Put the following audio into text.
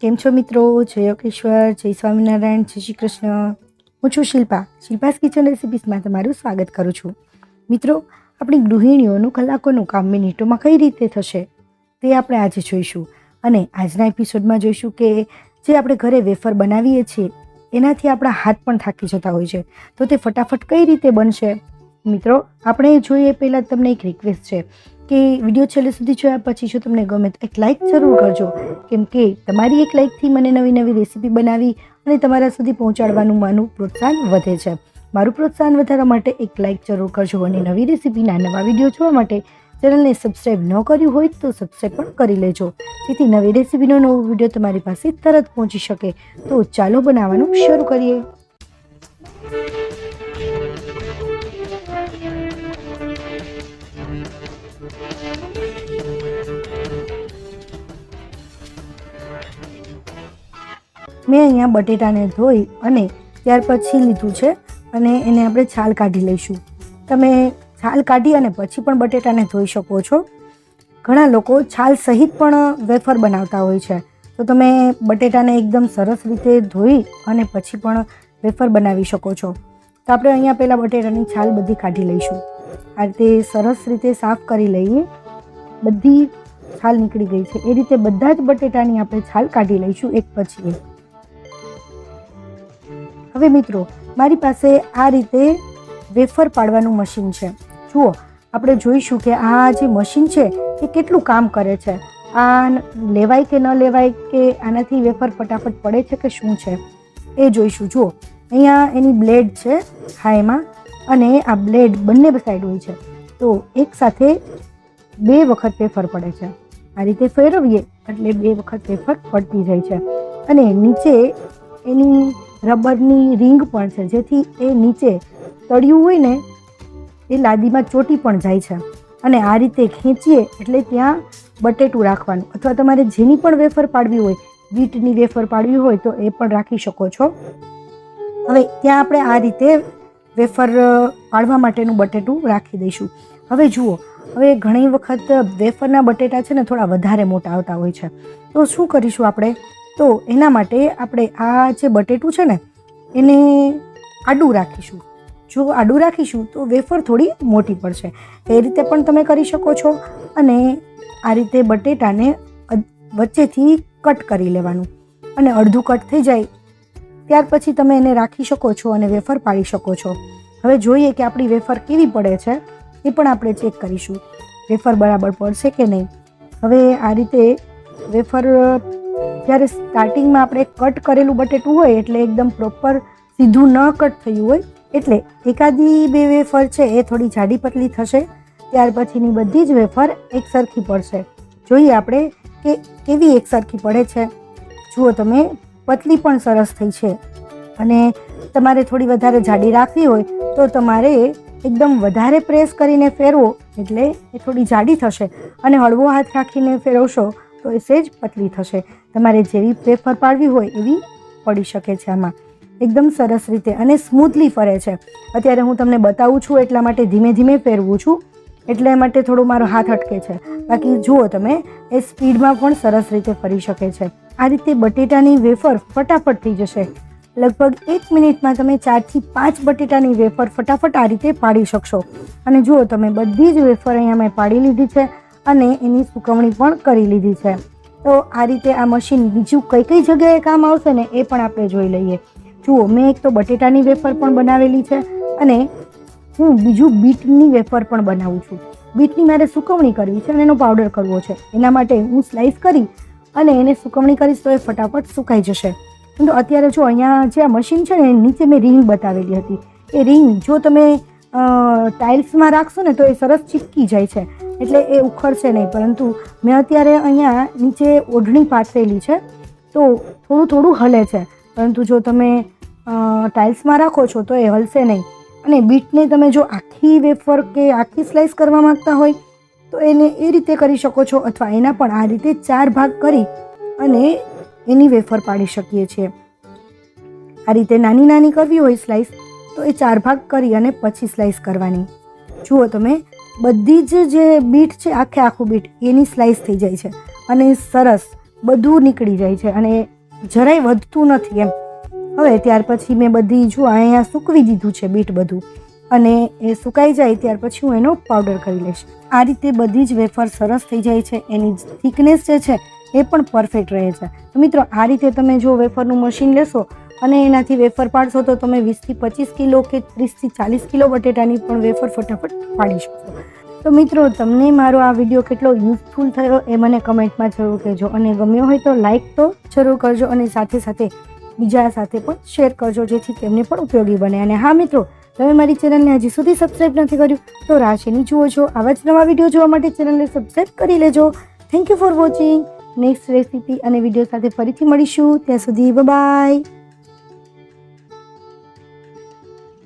કેમ છો મિત્રો? જય યોગેશ્વર, જય સ્વામિનારાયણ, જય શ્રી કૃષ્ણ. હું છું શિલ્પા. શિલ્પાસ કિચન રેસિપીસમાં તમારું સ્વાગત કરું છું. મિત્રો, આપણી ગૃહિણીઓનું, કલાકોનું કામ મિનિટોમાં કઈ રીતે થશે તે આપણે આજે જોઈશું. અને આજના એપિસોડમાં જોઈશું કે જે આપણે ઘરે વેફર બનાવીએ છીએ, એનાથી આપણા હાથ પણ થાકી જતા હોય છે. તો તે ફટાફટ કઈ રીતે બનશે? મિત્રો, આપણે જોઈએ પહેલાં તમને એક રિક્વેસ્ટ છે. કે વીડિયો છેલ્લે સુધી જોયા પછી જો તમને ગમે તો એક લાઇક જરૂર કરજો. કેમ કે તમારી એક લાઇકથી મને નવી નવી રેસીપી બનાવી અને તમારા સુધી પહોંચાડવાનું મારું પ્રોત્સાહન વધે છે. મારું પ્રોત્સાહન વધારવા માટે એક લાઇક જરૂર કરજો અને નવી રેસીપીના નવા વીડિયો જોવા માટે ચેનલને સબસ્ક્રાઈબ ન કર્યું હોય તો સબસ્ક્રાઈબ પણ કરી લેજો. જેથી નવી રેસીપીનો નવો વીડિયો તમારી પાસે તરત પહોંચી શકે. તો ચાલો બનાવવાનું શરૂ કરીએ. મેં અહીંયા બટેટાને ધોઈ અને ત્યાર પછી લીધું છે અને એને આપણે છાલ કાઢી લઈશું. તમે છાલ કાઢી અને પછી પણ બટેટાને ધોઈ શકો છો. ઘણા લોકો છાલ સહિત પણ વેફર બનાવતા હોય છે. તો તમે બટેટાને એકદમ સરસ રીતે ધોઈ અને પછી પણ વેફર બનાવી શકો છો. તો આપણે અહીંયા પહેલાં બટેટાની છાલ બધી કાઢી લઈશું. આ રીતે સરસ રીતે સાફ કરી લઈએ. બધી છાલ નીકળી ગઈ છે. એ રીતે બધા જ બટેટાની આપણે છાલ કાઢી લઈશું એક પછી એક. હવે મિત્રો, મારી પાસે આ રીતે વેફર પાડવાનું મશીન છે. જુઓ, આપણે જોઈશું કે આ જે મશીન છે, એ કેટલું કામ કરે છે. આ લેવાય કે ન લેવાય, કે આનાથી વેફર ફટાફટ પડે છે કે શું છે, એ જોઈશું. જુઓ, અહીંયા એની બ્લેડ છે હાઈમાં અને આ બ્લેડ બંને સાઈડ હોય છે. તો એક સાથે બે વખત વેફર પડે છે. આ રીતે ફેરવીએ એટલે બે વખત વેફર પડતી જાય છે. અને નીચે એની રબરની રિંગ પણ છે, જેથી એ નીચે તળિયું હોય ને, એ લાદીમાં ચોટી પણ જાય છે. અને આ રીતે ખેંચીએ એટલે ત્યાં બટેટું રાખવાનું. અથવા તમારે જેની પણ વેફર પાડવી હોય બીટની વેફર પાડવી હોય, તો એ પણ રાખી શકો છો. હવે ત્યાં આપણે આ રીતે વેફર પાડવા માટેનું બટેટું રાખી દઈશું. હવે જુઓ, હવે ઘણી વખત વેફરના બટેટા છે ને થોડા વધારે મોટા આવતા હોય છે. તો શું કરીશું આપણે? તો એના માટે આપણે આ જે બટેટું છે ને, એને આડું રાખીશું. જો આડું રાખીશું તો વેફર થોડી મોટી પડશે. એ રીતે પણ તમે કરી શકો છો અને આ રીતે બટેટાને વચ્ચેથી કટ કરી લેવાનું. અને અડધું કટ થઈ જાય ત્યાર પછી તમે એને રાખી શકો છો અને વેફર પાડી શકો છો. હવે જોઈએ કે આપણી વેફર કેવી પડે છે, એ પણ આપણે ચેક કરીશું. વેફર બરાબર પડશે કે નહીં? હવે આ રીતે વેફર, જ્યારે સ્ટાર્ટિંગમાં આપણે કટ કરેલું બટેટું હોય એટલે એકદમ પ્રોપર સીધું ન કટ થયું હોય, એટલે એકાદી બે વેફર છે એ થોડી જાડી પતલી થશે, ત્યાર પછીની બધી જ વેફર એક સરખી પડશે. જોઈએ આપણે કે કેવી એક સરખી પડે છે. જુઓ તમે પતલી પણ સરસ થઈ છે. અને તમારે થોડી વધારે જાડી રાખવી હોય તો તમારે એકદમ વધારે પ્રેસ કરીને ફેરવો એટલે એ થોડી જાડી થશે. અને હળવો હાથ રાખીને ફેરવશો તો એ સેજ પતલી થશે. તમારે જેવી પ્રેફર પાડવી હોય એવી પડી શકે છે આમાં. એકદમ સરસ રીતે અને સ્મૂથલી ફરે છે. અત્યારે હું તમને બતાવું છું એટલા માટે ધીમે ધીમે ફેરવું છું. એટલે એ માટે થોડો મારો હાથ અટકે છે. બાકી જુઓ તમે, એ સ્પીડમાં પણ સરસ રીતે ફરી શકે છે. આ રીતે બટેટાની વેફર ફટાફટ થઈ જશે. લગભગ એક મિનિટમાં તમે ચારથી પાંચ બટેટાની વેફર ફટાફટ આ રીતે પાડી શકશો. અને જુઓ તમે, બધી જ વેફર અહીંયા મેં પાડી લીધી છે અને એની સુકવણી પણ કરી લીધી છે. તો આ રીતે આ મશીન બીજું કઈ કઈ જગ્યાએ કામ આવશે ને એ પણ આપણે જોઈ લઈએ. જુઓ, મેં એક તો બટેટાની વેફર પણ બનાવેલી છે અને હું બીજું બીટની વેફર પણ બનાવું છું. બીટની મારે સુકવણી કરવી છે અને એનો પાવડર કરવો છે. એના માટે હું સ્લાઈસ કરી અને એને સુકવણી કરીશ તો એ ફટાફટ સુકાઈ જશે. પરંતુ અત્યારે જો અહીંયા જે આ મશીન છે ને નીચે મેં રિંગ બતાવેલી હતી. એ રિંગ જો તમે ટાઇલ્સમાં રાખશો ને તો એ સરસ ચીપકી જાય છે. એટલે એ ઉખડશે નહીં. પરંતુ મેં અત્યારે અહીંયા નીચે ઓઢણી પાથરેલી છે. તો થોડું થોડું હલે છે. પરંતુ જો તમે ટાઇલ્સમાં રાખો છો તો એ હલશે નહીં. અને બીટને તમે જો આખી વેફર કે આખી સ્લાઈસ કરવા માંગતા હોય, તો એને એ રીતે કરી શકો છો અથવા એના પણ આ રીતે ચાર ભાગ કરી અને એની વેફર પાડી શકીએ છીએ. આ રીતે નાની નાની કરવી હોય સ્લાઈસ તો એ ચાર ભાગ કરી અને પછી સ્લાઈસ કરવાની. જુઓ તમે, બધી જ જે બીટ છે, આખે આખું બીટ, એની સ્લાઈસ થઈ જાય છે અને સરસ, બધું નીકળી જાય છે અને જરાય વધતું નથી એમ. હવે ત્યાર પછી મેં બધી, જો અહીંયા સૂકવી દીધું છે બીટ બધું, અને એ સુકાઈ જાય ત્યાર પછી હું એનો પાવડર કરી લઈશ. આ રીતે બધી જ વેફર સરસ થઈ જાય છે, એની થિકનેસ જે છે એ પણ પરફેક્ટ રહે છે. તો મિત્રો, આ રીતે તમે જો વેફરનું મશીન લેશો, અને એનાથી વેફર પાડશો, તો તમે વીસથી પચીસ કિલો કે ત્રીસથી ચાલીસ કિલો બટેટાની પણ વેફર ફટાફટ પાડી શકશો તો મિત્રો, તમને મારો આ વીડિયો કેટલો યુઝફુલ થયો એ મને કમેન્ટમાં જરૂર કહેજો, અને ગમ્યો હોય તો લાઈક તો જરૂર કરજો, અને સાથે સાથે બીજા સાથે પણ શેર કરજો, જેથી તેમને પણ ઉપયોગી બને. અને હા મિત્રો, તમે મારી ચેનલને હજી સુધી સબસ્ક્રાઈબ નથી કર્યું, તો રાશિની જુઓ છો. આવા જ નવા વીડિયો જોવા માટે ચેનલને સબસ્ક્રાઈબ કરી લેજો. Thank you for watching next recipe અને વીડિયો સાથે ફરીથી મળીશું. ત્યાં સુધી બાય